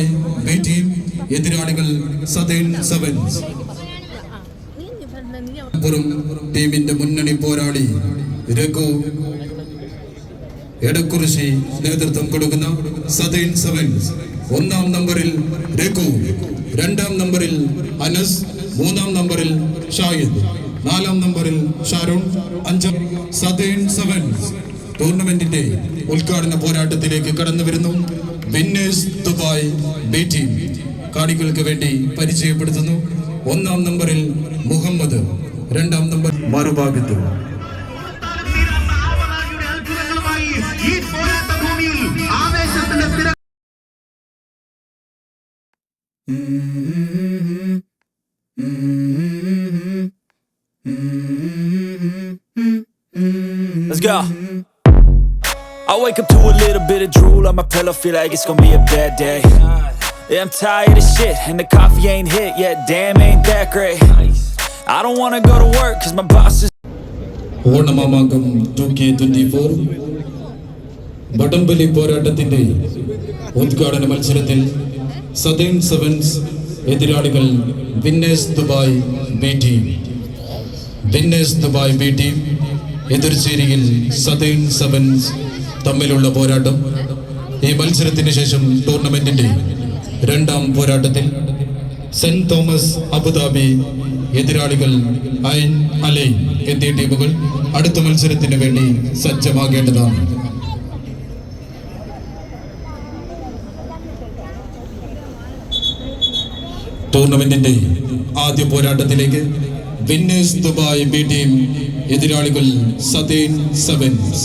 Dubai B team എതിരാളികൾ southern sevens ടീമിന്റെ മുന്നണി പോരാളി രഘു. എടക്കുറിശി നേതൃത്വം കൊടുക്കുന്ന സതേൺ സെവൻസ് ഒന്നാം നമ്പറിൽ രഘു. രണ്ടാം നമ്പറിൽ അനസ്. മൂന്നാം നമ്പറിൽ ഷാഹിദ്. നാലാം നമ്പറിൽ ഷാരൂൺ. അഞ്ചാം സതേൺ സെവൻസ് ടൂർണമെന്റിന്റെ ഉദ്ഘാടന പോരാട്ടത്തിലേക്ക് കടന്നു വരുന്നു. വിന്നേഴ്സ് ദുബായ് ബി ടീം കാണികൾക്ക് വേണ്ടി പരിചയപ്പെടുത്തുന്നു. ഒന്നാം നമ്പറിൽ മുഹമ്മദ്. രണ്ടാം നമ്പർ മറുഭാഗത്ത്. Let's go. I wake up to a little bit of drool on my pillow, feel like it's gonna be a bad day. Yeah, I'm tired of shit, and the coffee ain't hit yet. Damn, ain't that great. I don't wanna go to work, cause my boss is. ഓണമാമാങ്കം two K twenty four വടംവലി പോരാട്ടത്തിന്റെ ഉദ്ഘാടന മത്സരത്തിൽ southern sevens എതിരാളികൾ winners Dubai B team winners Dubai B team എതിർചേരിയിൽ southern sevens തമ്മിലുള്ള പോരാട്ടം ഈ മത്സരത്തിന് ശേഷം ടൂർണമെന്റിന്റെ രണ്ടാം പോരാട്ടത്തിൽ സെന്റ് തോമസ് അബുദാബി എതിരാളികൾ ഐൻ അലൈൻ എന്നീ ടീമുകൾ അടുത്ത മത്സരത്തിന് വേണ്ടി സജ്ജമാകേണ്ടതാണ്. ടൂർണമെന്റിന്റെ ആദ്യ പോരാട്ടത്തിലേക്ക് വിന്നേഴ്സ് ദുബായ് ബി ടീം എതിരാളികൾ southern sevens.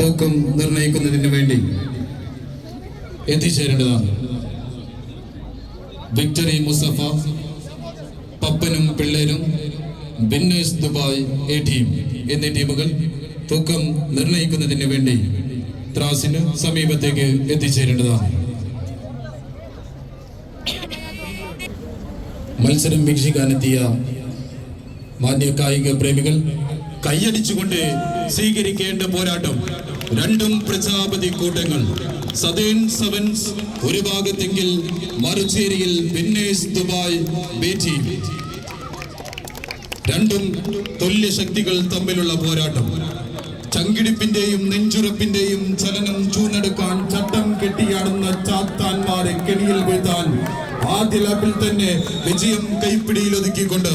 തൂക്കം നിർണയിക്കുന്നതിന് വേണ്ടി എത്തിച്ചേരേണ്ടതാണ്. വിക്ടറി മുസഫ പപ്പനും പിള്ളേരും ബിന്നേസ് ദുബായ് എ ടീം എന്നീ ടീമുകൾ തൂക്കം നിർണയിക്കുന്നതിന് വേണ്ടി ത്രാസിന് സമീപത്തേക്ക് എത്തിച്ചേരേണ്ടതാണ്. മത്സരം വീക്ഷിക്കാനെത്തിയ മാന്യ കായിക പ്രേമികൾ കൈയടിച്ചുകൊണ്ട് സ്വീകരിക്കേണ്ട പോരാട്ടം. രണ്ടും പ്രജാപതി കൂട്ടങ്ങൾ. സതേൺ സെവൻസ് ഒരു ഭാഗത്തെങ്കിൽ മറുചേരിയിൽ വിന്നേഴ്സ് ദുബായ് രണ്ടും തുല്യ ശക്തികൾ തമ്മിലുള്ള പോരാട്ടം. ചങ്കിടിപ്പിന്റെയും നെഞ്ചുറപ്പിന്റെയും ചലനം ചൂന്നെടുക്കാൻ ചട്ടം കെട്ടിയാടുന്ന ചാത്താന്മാരെ കെണിയിൽ വീഴ്ത്താൻ ആദ്യ ലാപ്പിൽ തന്നെ വിജയം കൈപ്പിടിയിൽ ഒതുക്കിക്കൊണ്ട്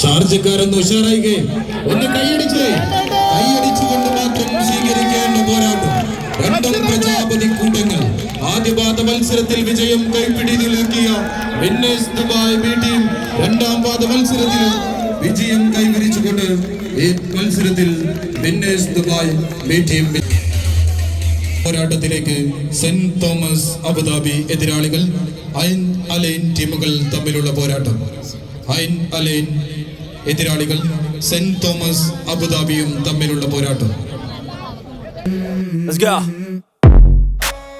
ഷാർജക്കാരൊന്ന് ഉഷാറായിക്കേ. ഒന്ന് കൈയടിച്ചേ. മത്സരത്തിൽ വിജയം കൈപ്പിടിയിലൊതുക്കിയ വിന്നേഴ്സ് ദുബായ് ബി ടീം രണ്ടാം പാദ മത്സരത്തിൽ വിജയം കൈവരിച്ചുകൊണ്ട് ഈ മത്സരത്തിൽ വിന്നേഴ്സ് ദുബായ് ബി ടീം പോരാട്ടത്തിലേക്ക് സെന്റ് തോമസ് അബുദാബി എതിരാളികൾ ഐൻ അലൈൻ ടീമുകൾ തമ്മിലുള്ള പോരാട്ടം ഐൻ അലൈൻ എതിരാളികൾ സെന്റ് തോമസ് അബുദാബിയും തമ്മിലുള്ള പോരാട്ടം.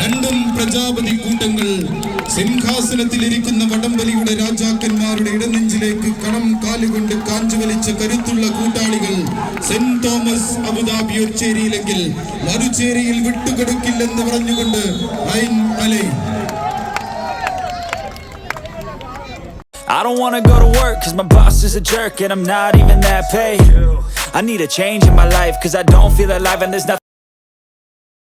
രണ്ടും പ്രജാപതി കൂട്ടങ്ങൾ സിംഹാസനത്തിലിരിക്കുന്ന വടംവലിയുടെ രാജാക്കന്മാരുടെ ഇടനെഞ്ചിലേക്ക് കണം കാലുകൊണ്ട് കാഞ്ചുവലിച്ച കരുത്തുള്ള കൂട്ടാളികൾ സെന്റ് തോമസ് അബുദാബി ഒച്ചേരിയിലെങ്കിൽ മറുചേരിയിൽ വിട്ടുകൊടുക്കില്ലെന്ന് പറഞ്ഞുകൊണ്ട് Ain Al Ain I don't wanna go to work cause my boss is a jerk and I'm not even that paid. I need a change in my life cause I don't feel alive and there's nothing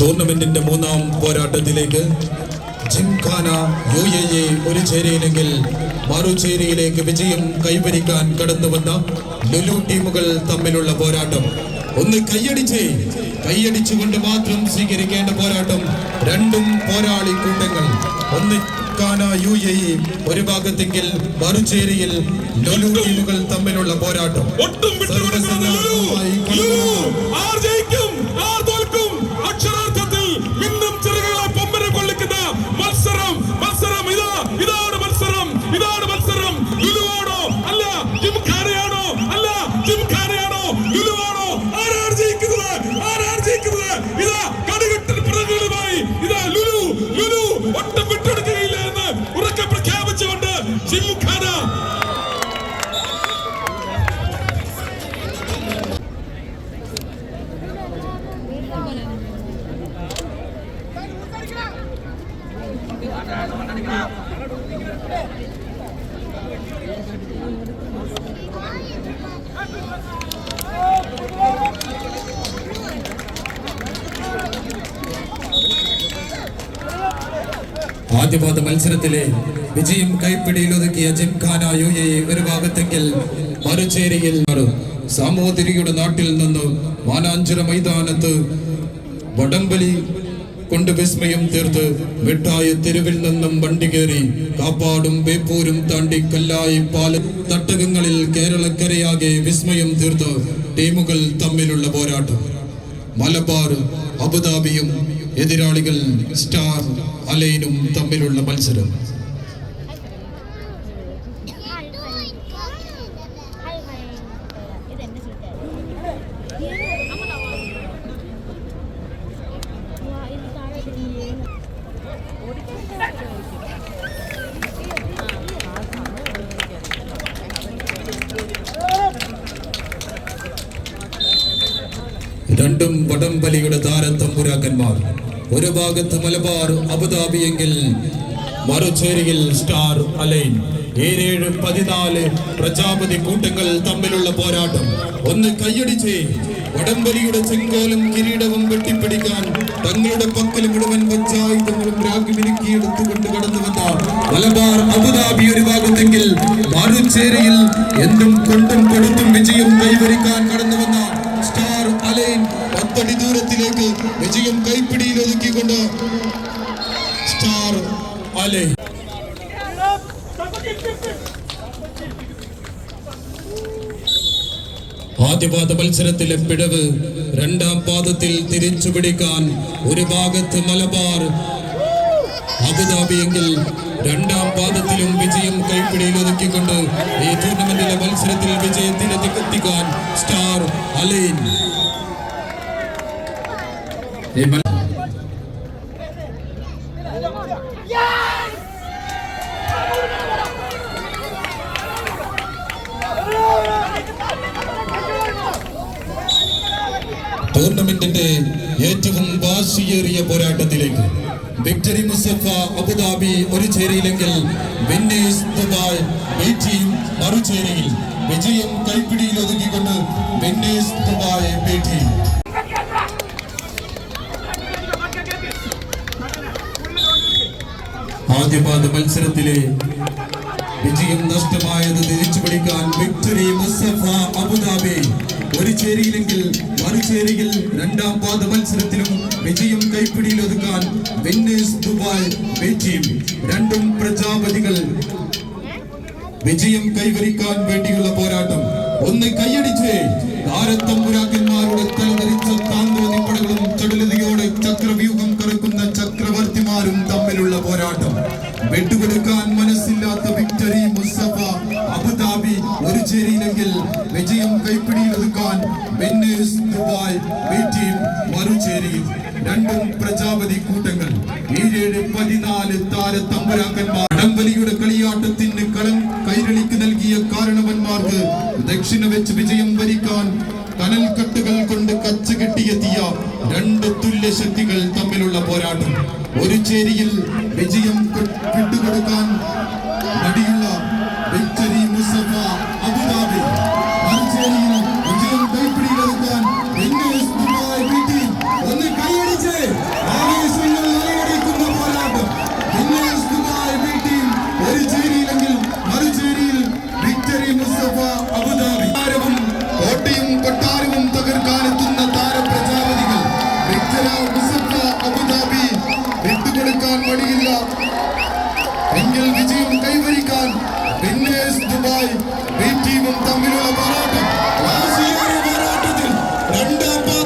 ടൂർണമെന്റിന്റെ മൂന്നാം പോരാട്ടത്തിലേക്ക് Gymkhana U A E ഒരു ചേരിയിലെങ്കിൽ മറുചേരിയിലേക്ക് വിജയം കൈവരിക്കാൻ കടന്നുവന്ന ലുലു ടീമുകൾ തമ്മിലുള്ള പോരാട്ടം. ഒന്ന് കൈയടിച്ച് കൈയടിച്ചുകൊണ്ട് മാത്രം സ്വീകരിക്കേണ്ട പോരാട്ടം. രണ്ടും പോരാളി കൂട്ടങ്ങൾ. ഒന്ന് കാന യു എ ഇ ഒരു ഭാഗത്തെങ്കിൽ മറുചേരിയിൽ ലുലു ടീമുകൾ തമ്മിലുള്ള പോരാട്ടം. ആദ്യപാദ മത്സരത്തിലെ വിജയം കൈപ്പിടിയിലൊതുക്കിയ ജിംഖാന യു എ ഒരു ഭാഗത്തെങ്കിൽ മറുചേരിയിൽ മറു സാമൂതിരിയുടെ നാട്ടിൽ നിന്ന് മാനാഞ്ചിറ മൈതാനത്ത് വടംവലി കൊണ്ട് വിസ്മയം തീർത്ത് മിഠായ തെരുവിൽ നിന്നും വണ്ടി കയറി കാപ്പാടും ബേപ്പൂരും താണ്ടി കല്ലായി പാല തട്ടകങ്ങളിൽ കേരളക്കരയാകെ വിസ്മയം തീർത്ത് ടീമുകൾ തമ്മിലുള്ള പോരാട്ടം. മലബാർ അബുദാബിയും എതിരാളികൾ സ്റ്റാർ അലൈനും തമ്മിലുള്ള മത്സരം. രണ്ടും വടംവലിയുടെ താരത്തമ്പുരാക്കന്മാർ ഒരു ഭാഗത്ത് മലബാർ അബുദാബിയെങ്കിൽ മറുചേരിയിൽ സ്റ്റാർ അലൈൻ. ഏഴ് പതിനാല് പ്രജാപതി കൂട്ടങ്ങൾ തമ്മിലുള്ള പോരാട്ടം. ഒന്ന് കൈയടിച്ച് വടംവലിയുടെ ചെങ്കോലും കിരീടവും വെട്ടിപ്പിടിക്കാൻ തങ്ങളുടെ പക്കൽ മുഴുവൻ പഞ്ചായത്തുകളും രാഗിമിനുക്കിയെടുത്തുകൊണ്ട് കടന്നു വന്ന മലബാർ അബുദാബി ഒരു ഭാഗത്തെങ്കിൽ മറുചേരിയിൽ എന്തും കൊണ്ടും കൊടുത്തും വിജയം കൈവരിക്കാൻ കടന്നു വന്ന സ്റ്റാർ അലൈൻ പത്തടി ദൂരത്തിലേക്ക് വിജയം കൈപ്പിടിയിൽ ഒതുക്കിക്കൊണ്ട് സ്റ്റാർ അലെ. ആദ്യപാദ മത്സരത്തിലെ പിടവ് രണ്ടാം പാദത്തിൽ തിരിച്ചു പിടിക്കാൻ ഒരു ഭാഗത്ത് മലബാർ. അബുദാബി എങ്കിൽ രണ്ടാം പാദത്തിലും വിജയം കൈപ്പിടിയിൽ ഒതുക്കിക്കൊണ്ട് ഈ ടൂർണമെന്റിലെ മത്സരത്തിൽ വിജയത്തിലെത്തിക്കാൻ സ്റ്റാർ അലൈൻ ടൂർണമെന്റിന്റെ ഏറ്റവും വാശിയേറിയ പോരാട്ടത്തിലേക്ക് വിക്ടറി മുസഫ അബുദാബി ഒരു ചേരിയിലെങ്കിൽ വിന്നേഴ്സ് ദുബായ് ബി മറുചേരിയിൽ വിജയം കൈപ്പിടിയിൽ ഒതുക്കിക്കൊണ്ട് വിന്നേഴ്സ് ദുബായ് ആദ്യപാദ മത്സരത്തിലെ വിജയം നഷ്ടമായത് തിരിച്ചു പിടിക്കാൻ വിക്ടറി മുസഫ അബുദാബി. ഒരു ചേരിയിലെങ്കിൽ മറുചേരിയിൽ രണ്ടാം പാദ മത്സരത്തിലും വിജയം കൈപ്പിടിയിൽ ഒതുക്കാൻ വിന്നേഴ്സ് ദുബായ് ബി രണ്ടും പ്രജാപതികൾ. വിജയം കൈവരിക്കാൻ വേണ്ടിയുള്ള പോരാട്ടം. ഒന്ന് കൈയടിച്ച് താരത്തമ്പുരാക്കന്മാരുടെ കളിയാട്ടത്തിന് കളം കൈരളിക്ക് നൽകിയ കാരണവന്മാർക്ക് ദക്ഷിണ വെച്ച് വിജയം വരിക്കാൻ കനൽക്കട്ടുകൾ കൊണ്ട് കച്ച കെട്ടിയെത്തിയ രണ്ട് തുല്യ ശക്തികൾ തമ്മിലുള്ള പോരാട്ടം. ഒരു ചേരിയിൽ വിജയം വിട്ടുകൊടുക്കാൻ മടിയുള്ള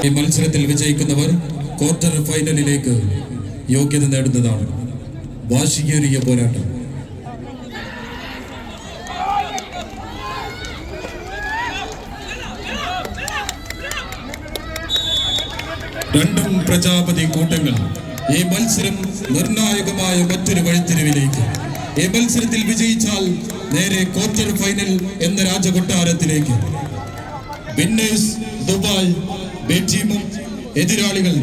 ഈ മത്സരത്തിൽ വിജയിക്കുന്നവർ ക്വാർട്ടർ ഫൈനലിലേക്ക് യോഗ്യത നേടുന്നതാണ് വാശികേറിയ പോരാട്ടം. രണ്ടും പ്രജാപതി കൂട്ടങ്ങൾ ഈ മത്സരം നിർണായകമായ മറ്റൊരു വഴിത്തിരിവിലേക്ക്. ഈ മത്സരത്തിൽ വിജയിച്ചാൽ നേരെ ക്വാർട്ടർ ഫൈനൽ എന്ന രാജകൊട്ടാരത്തിലേക്ക്. വിന്നേഴ്സ് ദുബായ് ബി ടീമും എതിരാളികൾ.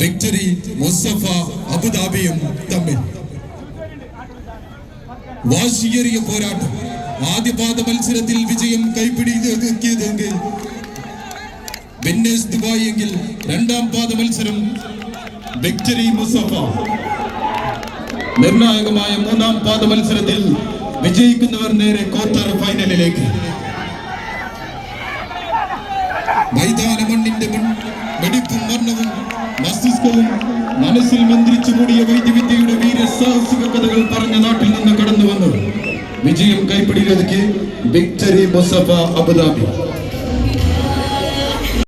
വിക്ടറി മുസഫ അബുദാബിയും തമ്മിൽ. വാശിയേറിയ പോരാട്ടം. ആദ്യപാദ മത്സരത്തിൽ വിജയം കൈപ്പിടിയതെങ്കിൽ വിന്നേഴ്സ് ദുബായ് എങ്കിൽ രണ്ടാം പാദ മത്സരം വിക്ടറി മുസഫ നിർണായകമായ മൂന്നാം പാദ മത്സരത്തിൽ വിജയിക്കുന്നവർ നേരെ ക്വാർട്ടർ ഫൈനലിലേക്ക് വെടിപ്പും മരണവും മസ്തിഷ്കവും മനസ്സിൽ മന്ത്രിച്ചു കൂടിയ വൈദ്യവിദ്യയുടെ വീരസാഹസിക കഥകൾ പറഞ്ഞ നാട്ടിൽ നിന്ന് കടന്നു വന്നു വിജയം കൈപ്പിടിയിലേക്ക് വിക്ടറി മുസഫ അബുദാബി.